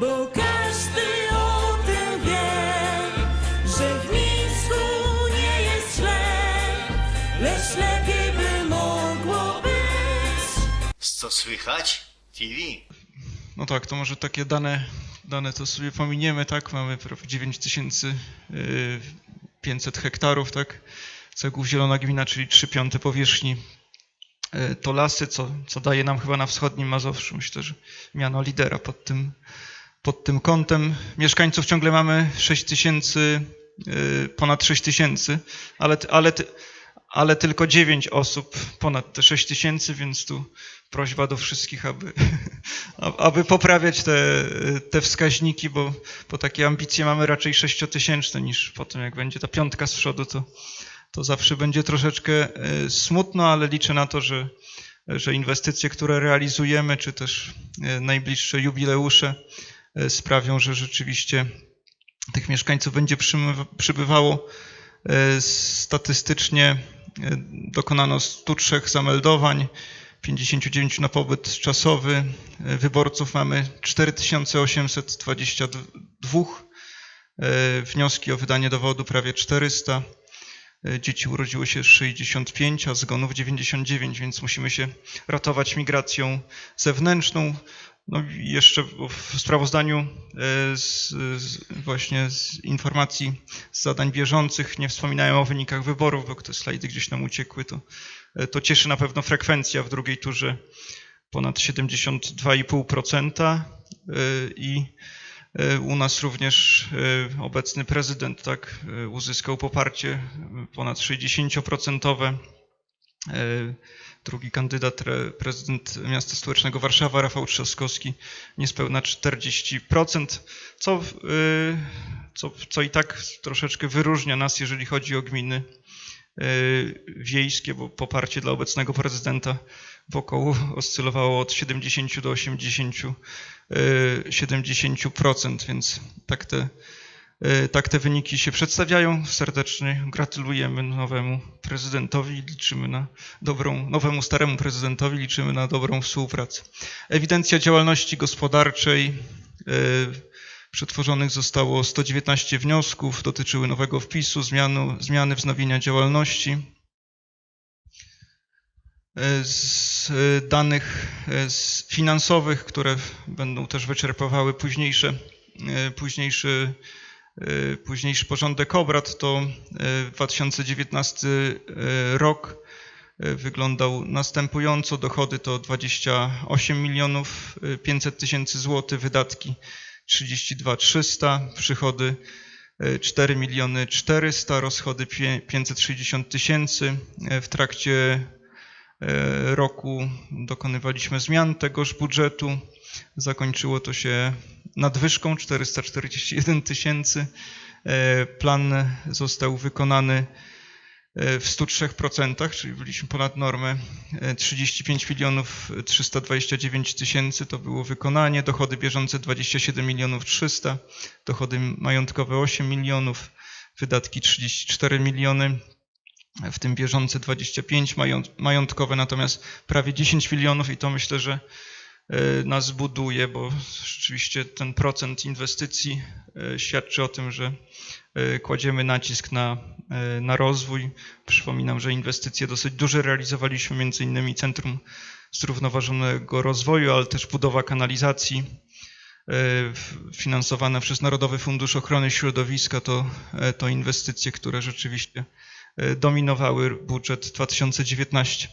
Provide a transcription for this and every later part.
Bo każdy o tym wie, że w Mińsku nie jest źle, lecz lepiej by mogło być. Co słychać? TV. No tak, to może takie dane, dane to sobie pominiemy, tak? Mamy prawie 9500 hektarów, tak? Cegłów Zielona Gmina, czyli 3 piąte powierzchni y, to lasy, co, co daje nam chyba na wschodnim Mazowszu, myślę, że miano lidera pod tym, pod tym kątem. Mieszkańców ciągle mamy 6 tysięcy, y, ponad 6 tysięcy, ale, ale, ale tylko 9 osób ponad te 6 tysięcy, więc tu prośba do wszystkich, aby, aby poprawiać te, te wskaźniki, bo, bo takie ambicje mamy raczej sześciotysięczne niż potem jak będzie ta piątka z przodu, to, to zawsze będzie troszeczkę e, smutno, ale liczę na to, że, że inwestycje, które realizujemy, czy też e, najbliższe jubileusze sprawią, że rzeczywiście tych mieszkańców będzie przybywało. E, Statystycznie e, dokonano 103 zameldowań, 59 na pobyt czasowy. E, Wyborców mamy 4822. E, Wnioski o wydanie dowodu prawie 400. E, Dzieci urodziło się 65, a zgonów 99, więc musimy się ratować migracją zewnętrzną. No jeszcze w sprawozdaniu e, z, z, właśnie z informacji z zadań bieżących nie wspominają o wynikach wyborów, bo te slajdy gdzieś nam uciekły. To, e, to cieszy na pewno frekwencja w drugiej turze ponad 72,5% e, i e, u nas również obecny prezydent tak uzyskał poparcie ponad 60%. Drugi kandydat, re- prezydent miasta stołecznego Warszawa, Rafał Trzaskowski, niespełna 40%, co, y, co, co i tak troszeczkę wyróżnia nas, jeżeli chodzi o gminy y, wiejskie, bo poparcie dla obecnego prezydenta wokoło oscylowało od 70 do 80, y, 70%, więc tak te, y, tak te wyniki się przedstawiają. Serdecznie gratulujemy nowemu prezydentowi liczymy na dobrą, nowemu staremu prezydentowi liczymy na dobrą współpracę. Ewidencja działalności gospodarczej. y, Przetworzonych zostało 119 wniosków, dotyczyły nowego wpisu, zmianu, zmiany wznowienia działalności. Y, Z danych finansowych, które będą też wyczerpywały późniejsze, późniejszy, późniejszy porządek obrad, to y, 2019 y, rok y, wyglądał następująco. Dochody to 28 milionów y, 500 tysięcy złotych, wydatki 32 300, przychody y, 4 miliony 400, rozchody pie- 560 tysięcy. Y, W trakcie y, roku dokonywaliśmy zmian tegoż budżetu. Zakończyło to się nadwyżką 441 tysięcy. Y, Plan został wykonany w 103%, czyli byliśmy ponad normę. E, 35 milionów 329 tysięcy to było wykonanie, dochody bieżące 27 milionów 300, dochody majątkowe 8 milionów, wydatki 34 miliony, w tym bieżące 25, mająt- majątkowe natomiast prawie 10 milionów i to myślę, że e, nas buduje, bo rzeczywiście ten procent inwestycji e, świadczy o tym, że e, kładziemy nacisk na, na rozwój. Przypominam, że inwestycje dosyć duże realizowaliśmy, między innymi Centrum Zrównoważonego Rozwoju, ale też budowa kanalizacji finansowane przez Narodowy Fundusz Ochrony Środowiska. To, to inwestycje, które rzeczywiście dominowały budżet 2019.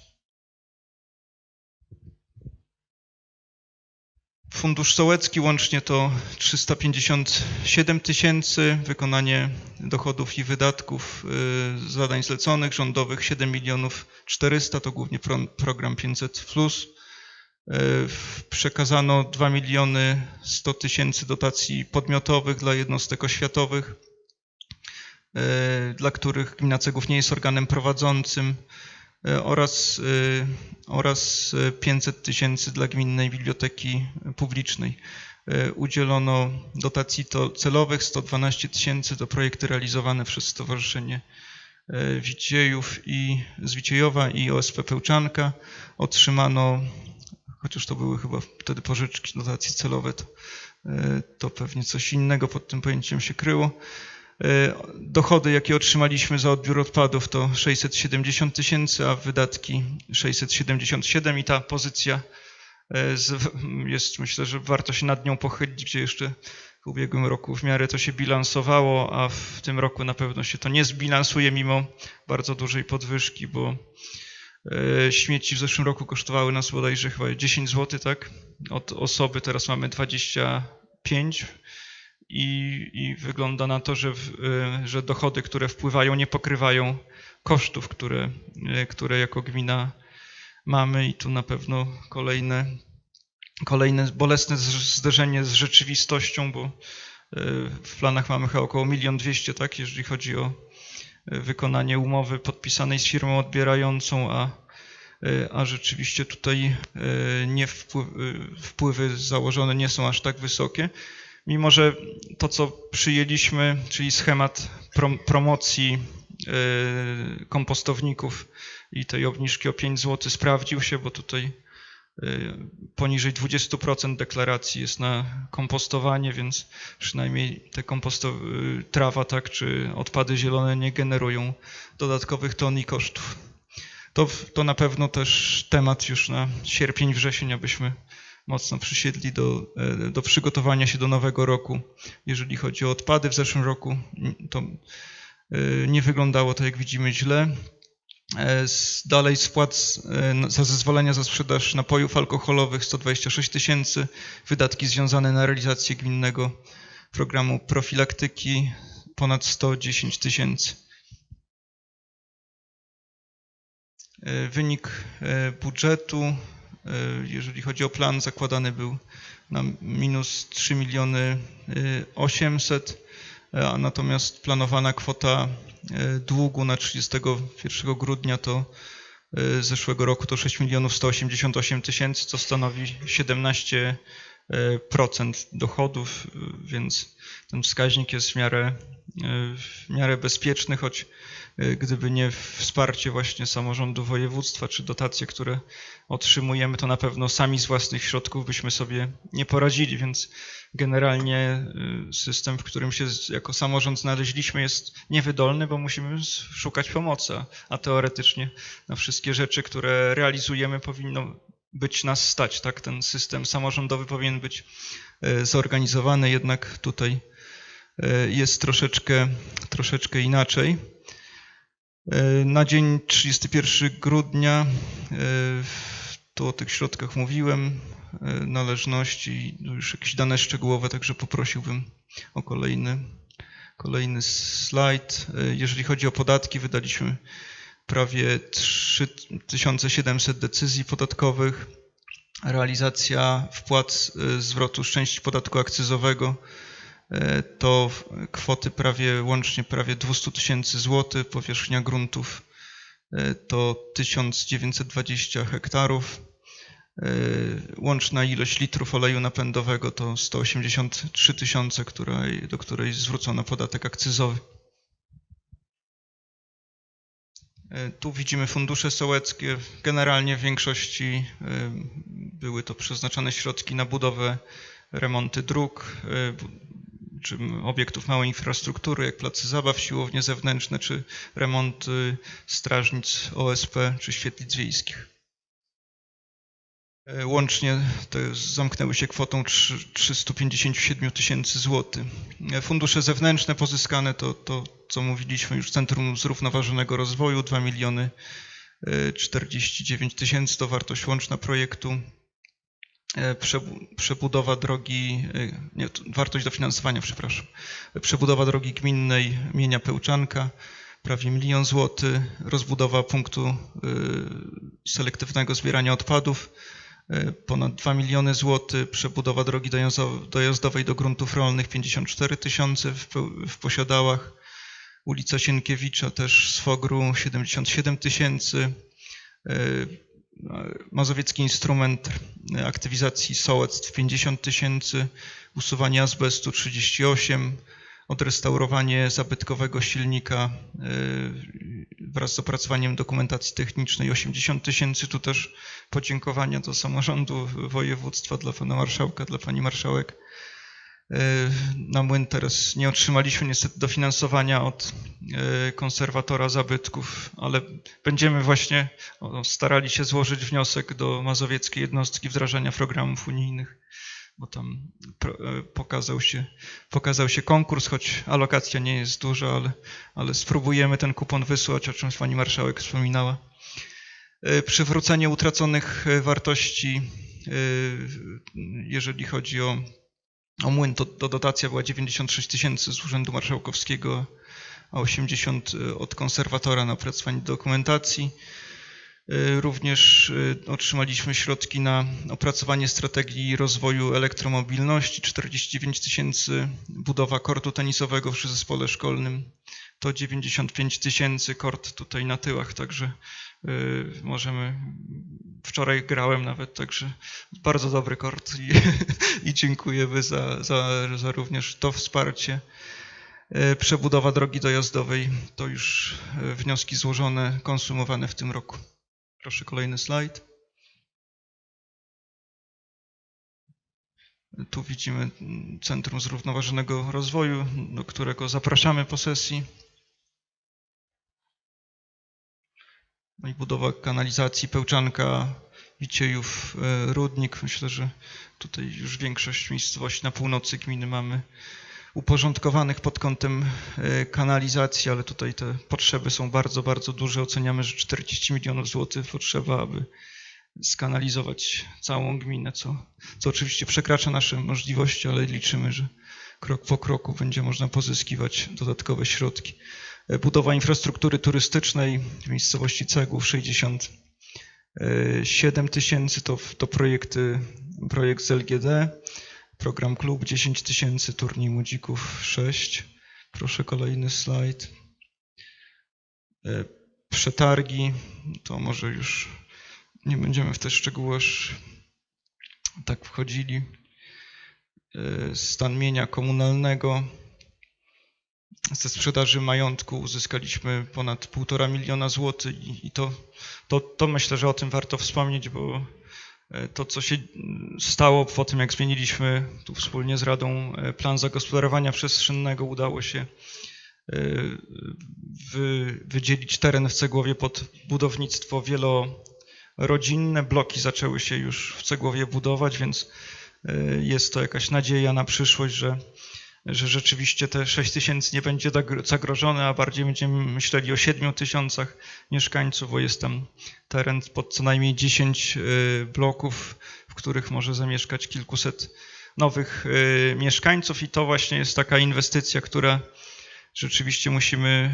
Fundusz Sołecki łącznie to 357 tysięcy, wykonanie dochodów i wydatków y, zadań zleconych rządowych 7 milionów 400, to głównie pro, program 500 plus. Y, Przekazano 2 miliony 100 tysięcy dotacji podmiotowych dla jednostek oświatowych, y, dla których gmina Cegów nie jest organem prowadzącym oraz, y, oraz y, 500 tysięcy dla Gminnej Biblioteki Publicznej. Y, Udzielono dotacji to celowych 112 tysięcy to projekty realizowane przez Stowarzyszenie Wiciejów i z Wiciejowa i OSP Pełczanka. Otrzymano, chociaż to były chyba wtedy pożyczki, dotacje celowe, to e, to pewnie coś innego pod tym pojęciem się kryło. E, Dochody, jakie otrzymaliśmy za odbiór odpadów, to 670 tysięcy, a wydatki 677 i ta pozycja e, jest, myślę, że warto się nad nią pochylić, gdzie jeszcze w ubiegłym roku w miarę to się bilansowało, a w tym roku na pewno się to nie zbilansuje mimo bardzo dużej podwyżki, bo e, śmieci w zeszłym roku kosztowały nas bodajże chyba 10 zł, tak? Od osoby teraz mamy 25 i, i wygląda na to, że, w, e, że dochody, które wpływają, nie pokrywają kosztów, które, e, które jako gmina mamy i tu na pewno kolejne, kolejne bolesne zderzenie z rzeczywistością, bo e, w planach mamy chyba około 1 200 tak, jeżeli chodzi o wykonanie umowy podpisanej z firmą odbierającą, a, a rzeczywiście tutaj nie wpływ, wpływy założone nie są aż tak wysokie. Mimo, że to, co przyjęliśmy, czyli schemat prom, promocji e, kompostowników i tej obniżki o 5 zł sprawdził się, bo tutaj e, poniżej 20% deklaracji jest na kompostowanie, więc przynajmniej te komposto, y, trawa tak, czy odpady zielone nie generują dodatkowych ton i kosztów. To, to na pewno też temat już na sierpień, wrzesień, abyśmy mocno przysiedli do, e, do przygotowania się do nowego roku. Jeżeli chodzi o odpady w zeszłym roku, to e, nie wyglądało to, jak widzimy, źle. E, Dalej spłat za zezwolenia za sprzedaż napojów alkoholowych 126 tysięcy, wydatki związane na realizację gminnego programu profilaktyki ponad 110 tysięcy. Wynik budżetu, jeżeli chodzi o plan, zakładany był na minus 3 miliony e, 800, e, a natomiast planowana kwota e, długu na 31 grudnia to e, zeszłego roku to 6 milionów 188 tysięcy, co stanowi 17 e, procent dochodów, e, więc ten wskaźnik jest w miarę, e, w miarę bezpieczny, choć e, gdyby nie wsparcie właśnie samorządu województwa czy dotacje, które otrzymujemy, to na pewno sami z własnych środków byśmy sobie nie poradzili, więc generalnie y, system, w którym się jako samorząd znaleźliśmy jest niewydolny, bo musimy szukać pomocy, a- teoretycznie na wszystkie rzeczy, które realizujemy powinno być nas stać, tak? Ten system samorządowy powinien być y, zorganizowany, jednak tutaj jest troszeczkę, troszeczkę inaczej. Y, Na dzień 31 grudnia, y, tu o tych środkach mówiłem, y, należności, no już jakieś dane szczegółowe, także poprosiłbym o kolejny, kolejny slajd. Jeżeli chodzi o podatki, wydaliśmy prawie 3700 decyzji podatkowych. Realizacja wpłat zwrotu z części podatku akcyzowego E, to w- kwoty prawie, łącznie prawie 200 tysięcy złotych, powierzchnia gruntów e, to 1920 hektarów, E, łączna ilość litrów oleju napędowego to 183 tysiące, której, do której zwrócono podatek akcyzowy. E, Tu widzimy fundusze sołeckie. Generalnie w większości e, były to przeznaczane środki na budowę, remonty dróg, e, czy obiektów małej infrastruktury, jak placy zabaw, siłownie zewnętrzne, czy remonty strażnic OSP, czy świetlic wiejskich. E, Łącznie to zamknęły się kwotą trzy- 357 tysięcy złotych. E, Fundusze zewnętrzne pozyskane to, to, co mówiliśmy już, Centrum Zrównoważonego Rozwoju, 2 miliony e, 49 tysięcy to wartość łączna projektu. E, przebu- Przebudowa drogi, e, nie, to wartość dofinansowania, przepraszam. E, Przebudowa drogi gminnej Mienia Pełczanka, prawie milion złotych. Rozbudowa punktu selektywnego zbierania odpadów, ponad 2 miliony złotych. Przebudowa drogi dojazdo- dojazdowej do gruntów rolnych, 54 tysiące w posiadałach. Ulica Sienkiewicza też z Fogru, 77 tysięcy. Mazowiecki instrument aktywizacji sołectw 50 tysięcy, usuwanie azbestu 38, odrestaurowanie zabytkowego silnika y, wraz z opracowaniem dokumentacji technicznej 80 tysięcy. Tu też podziękowania do samorządu województwa, dla pana marszałka, dla pani marszałek. E, Na młyn teraz nie otrzymaliśmy niestety dofinansowania od e, konserwatora zabytków, ale będziemy właśnie starali się złożyć wniosek do Mazowieckiej Jednostki Wdrażania Programów Unijnych, bo tam e, pokazał się, pokazał się konkurs, choć alokacja nie jest duża, ale, ale spróbujemy ten kupon wysłać, o czym pani marszałek wspominała. Przywrócenie utraconych wartości, jeżeli chodzi o o młyn to, to dotacja była 96 tysięcy z Urzędu Marszałkowskiego, a 80 od konserwatora na opracowanie dokumentacji. Y, Również y, otrzymaliśmy środki na opracowanie strategii rozwoju elektromobilności, 49 tysięcy budowa kortu tenisowego przy zespole szkolnym, to 95 tysięcy kort tutaj na tyłach, także y, możemy, wczoraj grałem nawet, także bardzo dobry kort i, i dziękujemy za, za, za również to wsparcie. E, Przebudowa drogi dojazdowej to już e, wnioski złożone, konsumowane w tym roku. Proszę kolejny slajd. Tu widzimy mm, Centrum Zrównoważonego Rozwoju, do którego zapraszamy po sesji. No i budowa kanalizacji Pełczanka, Wiciejów, e, Rudnik. Myślę, że tutaj już większość miejscowości na północy gminy mamy uporządkowanych pod kątem e, kanalizacji, ale tutaj te potrzeby są bardzo, bardzo duże. Oceniamy, że 40 milionów złotych potrzeba, aby skanalizować całą gminę, co, co oczywiście przekracza nasze możliwości, ale liczymy, że krok po kroku będzie można pozyskiwać dodatkowe środki. E, Budowa infrastruktury turystycznej w miejscowości Cegłów 67 tysięcy to, to projekty, projekt z LGD. Program Klub 10 tysięcy, turniej młodzików 6. Proszę kolejny slajd. E, Przetargi, to może już nie będziemy w te szczegóły aż tak wchodzili. E, Stan mienia komunalnego. Ze sprzedaży majątku uzyskaliśmy ponad 1,5 miliona złotych i, to, to, to myślę, że o tym warto wspomnieć, bo e, to, co się stało po tym, jak zmieniliśmy tu wspólnie z Radą e, plan zagospodarowania przestrzennego, udało się e, wy, wydzielić teren w Cegłowie pod budownictwo wielorodzinne. Bloki zaczęły się już w Cegłowie budować, więc jest to jakaś nadzieja na przyszłość, że, że rzeczywiście te 6 tysięcy nie będzie zagro- zagrożone, a bardziej będziemy myśleli o 7 tysiącach mieszkańców, bo jest tam teren pod co najmniej 10 y, bloków, w których może zamieszkać kilkuset nowych y, mieszkańców. I to właśnie jest taka inwestycja, która rzeczywiście musimy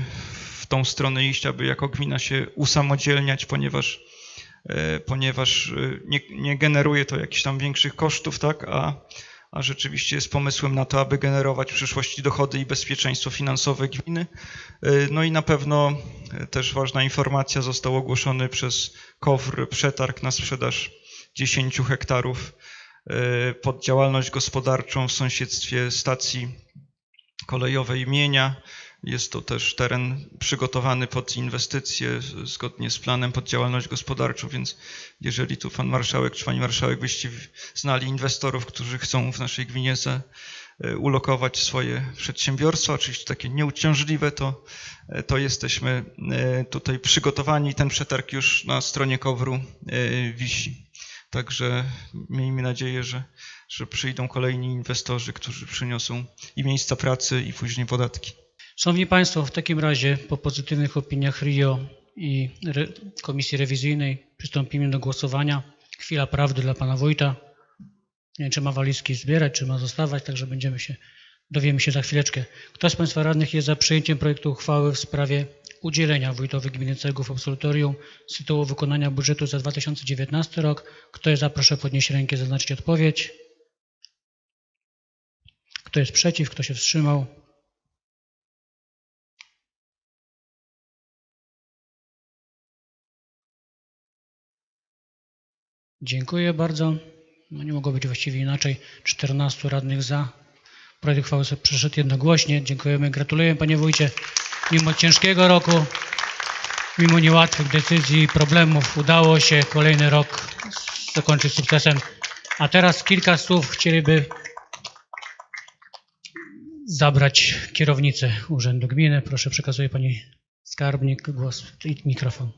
w tą stronę iść, aby jako gmina się usamodzielniać, ponieważ, y, ponieważ nie, nie generuje to jakichś tam większych kosztów, tak, a, a rzeczywiście jest pomysłem na to, aby generować w przyszłości dochody i bezpieczeństwo finansowe gminy. No i na pewno y, też ważna informacja, został ogłoszony przez KOWR przetarg na sprzedaż 10 hektarów y, pod działalność gospodarczą w sąsiedztwie stacji kolejowej Mienia. Jest to też teren przygotowany pod inwestycje zgodnie z planem pod działalność gospodarczą, więc jeżeli tu pan marszałek czy pani marszałek byście znali inwestorów, którzy chcą w naszej gminie e, ulokować swoje przedsiębiorstwa, oczywiście takie nieuciążliwe, to, e, to jesteśmy e, tutaj przygotowani. Ten przetarg już na stronie KOWR-u wisi. Także miejmy nadzieję, że, że przyjdą kolejni inwestorzy, którzy przyniosą i miejsca pracy, i później podatki. Szanowni Państwo, w takim razie po pozytywnych opiniach RIO i re Komisji Rewizyjnej przystąpimy do głosowania. Chwila prawdy dla Pana Wójta. Nie wiem, czy ma walizki zbierać, czy ma zostawać, także będziemy się, dowiemy się za chwileczkę. Kto z Państwa radnych jest za przyjęciem projektu uchwały w sprawie udzielenia wójtowi gminy Cegłów absolutorium z tytułu wykonania budżetu za 2019 rok? Kto jest za, proszę podnieść rękę, zaznaczyć odpowiedź. Kto jest przeciw, kto się wstrzymał? Dziękuję bardzo. No nie mogło być właściwie inaczej. 14 radnych za. Projekt uchwały przeszedł jednogłośnie. Dziękujemy, gratuluję panie wójcie. Mimo ciężkiego roku, mimo niełatwych decyzji i problemów udało się kolejny rok zakończyć sukcesem. A teraz kilka słów chcieliby zabrać kierownicę Urzędu Gminy. Proszę, przekazuję Pani Skarbnik głos i mikrofon.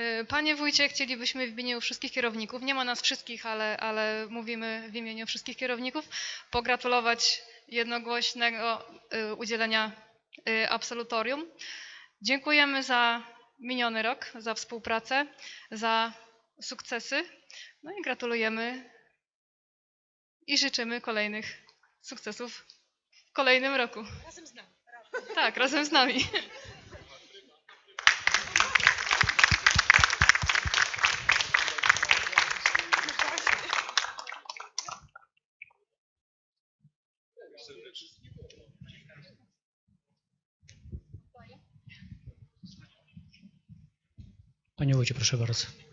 Y, Panie wójcie, chcielibyśmy w imieniu wszystkich kierowników, nie ma nas wszystkich, ale, ale mówimy w imieniu wszystkich kierowników, pogratulować jednogłośnego y, udzielenia y, absolutorium. Dziękujemy za miniony rok, za współpracę, za sukcesy. No i gratulujemy i życzymy kolejnych sukcesów w kolejnym roku. Razem z nami. Tak, razem z nami. Panie Wójcie, proszę bardzo.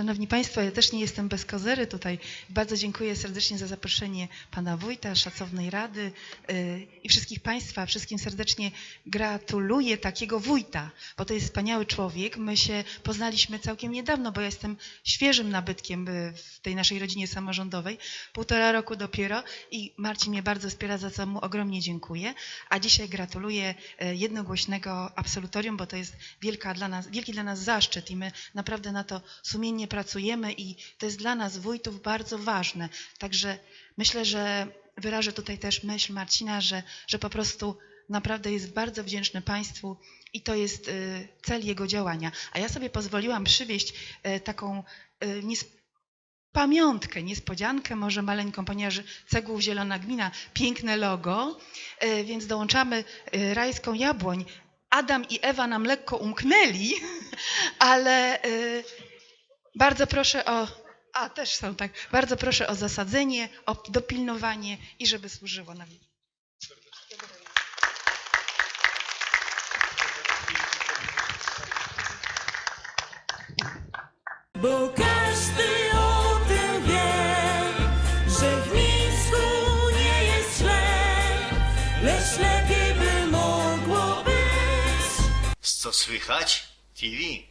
Szanowni Państwo, ja też nie jestem bez kozery tutaj. Bardzo dziękuję serdecznie za zaproszenie Pana Wójta, Szacownej Rady yy, i wszystkich Państwa. Wszystkim serdecznie gratuluję takiego wójta, bo to jest wspaniały człowiek. My się poznaliśmy całkiem niedawno, bo ja jestem świeżym nabytkiem yy, w tej naszej rodzinie samorządowej. Półtora roku dopiero i Marcin mnie bardzo wspiera, za co mu ogromnie dziękuję. A dzisiaj gratuluję yy, jednogłośnego absolutorium, bo to jest wielka dla nas, wielki dla nas zaszczyt i my naprawdę na to sumiennie pracujemy i to jest dla nas wójtów bardzo ważne. Także myślę, że wyrażę tutaj też myśl Marcina, że, że po prostu naprawdę jest bardzo wdzięczny Państwu i to jest y, cel jego działania. A ja sobie pozwoliłam przywieźć y, taką y, pamiątkę, niespodziankę, może maleńką, ponieważ Cegłów Zielona Gmina, piękne logo, więc dołączamy rajską jabłoń. Adam i Ewa nam lekko umknęli, ale bardzo proszę o. A, też są tak. Bardzo proszę o zasadzenie, o dopilnowanie i żeby służyło nam. Bo każdy o tym wie, że w Mińsku nie jest źle, lecz lepiej by mogło być. Co słychać? TV.